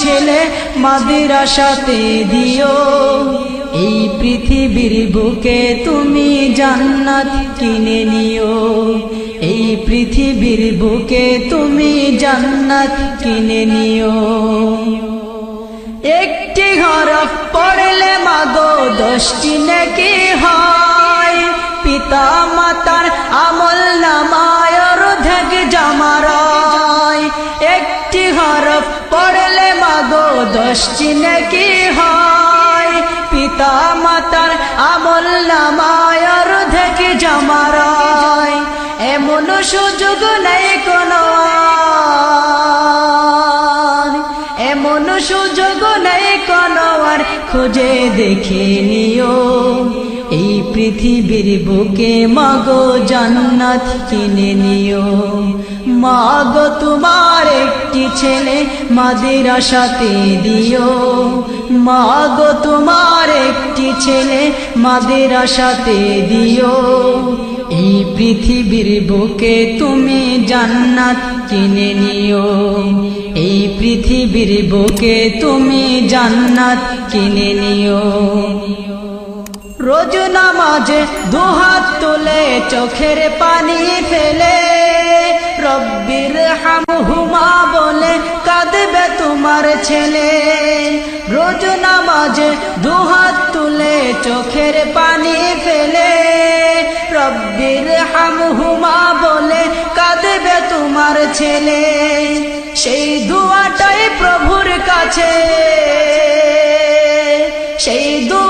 ছেলে মাদের আশাতে দিও। এই পৃথিবীর বুকে তুমি জান্নাত কিনে নিও। এই পৃথিবীর বুকে তুমি জান্নাত কিনে নিও। একটি হরফ পড়লে মাগো দশটি নাকি হয়? পিতা হরফ পড়লে মাগো দশটি নাকি হয়? পিতা মাতার আমল নামায় অর্ধেক জামারায় এমন সুযোগ নেই কোনো সুযোগ নেই কোনো আর। খুঁজে দেখে নিও। এই পৃথিবীর বুকে মাগো জান্নাত কিনে নিও। মাগো তোমার একটি ছেলে মাদের আশাতে দিও। মাগো তোমার একটি ছেলে মাদের আশাতে দিও। এই পৃথিবীর বুকে তুমি জান্নাত কিনে নিও। এই পৃথিবীর বুকে তুমি জান্নাত কিনে নিও। রোজ নামাজে দুহাত তুলে চোখের পানি ফেলে। রব্বির হামহুমা বলে কাঁদবে তোমার ছেলে। রোজ নামাজে দুহাত তুলে চোখের পানি ফেলে। রব্বির হামহুমা বলে কাঁদবে তোমার ছেলে। সেই দুয়াটাই প্রভুর কাছে। সেই প্রভুর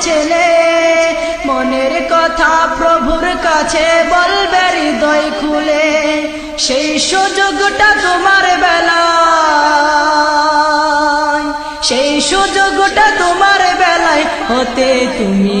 ছেলে মনের কথা প্রভুর কাছে বলবে হৃদয় খুলে। সেই সুযোগটা তোমার বেলায়। সেই সুযোগটা তোমার বেলায় হতে তুমি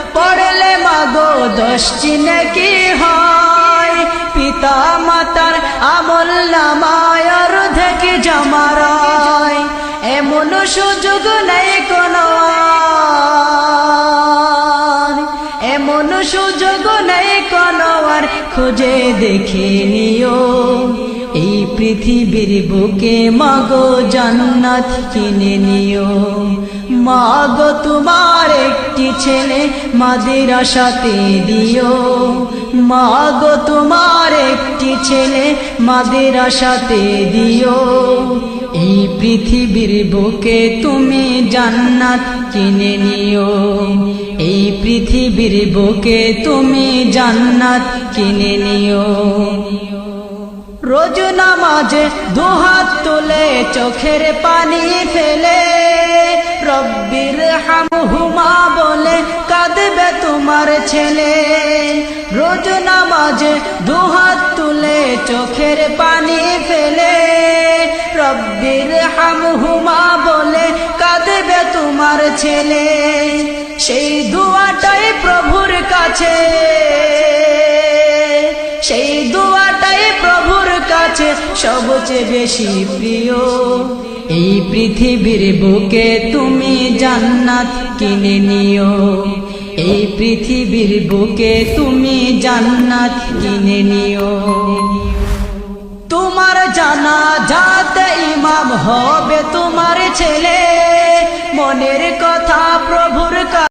পড়লে মাগো দশটি নাকি হয়? পিতা মাতার আমল নামায় অর্ধেক জামারায়? এমন সুযোগ নেই কোনো। এমন সুযোগ নেই কোনো আর। খুঁজে দেখে নিও, এই পৃথিবীর বুকে মাগো জান্নাত কিনে নিও। মাগো তোমার একটি ছেলে মাদের আশাতে দিও মাগো তোমার একটি ছেলে মাদের আশাতে দিও। এই পৃথিবীর বুকে তুমি জান্নাত কিনে নিও। এই পৃথিবীর বুকে তুমি জান্নাত কিনে নিও। রোজ নামাজে দুহাত তুলে চোখের পানি ফেলে। রব্বির হামহুমা বলে কাঁদবে তোমার ছেলে। রোজ নামাজে দুহাত তুলে চোখের পানি ফেলে। রব্বির হামহুমা বলে কাঁদবে তোমার ছেলে। সেই দুয়াটাই প্রভুর কাছে। সবচেয়ে বেশি প্রিয়। এই পৃথিবীর বুকে তুমি জান্নাত কিনে নিও। এই পৃথিবীর বুকে তুমি জান্নাত কিনে নিও। তোমার জানা যাতে ইমাম হবে তোমার ছেলে। মনের কথা প্রভুর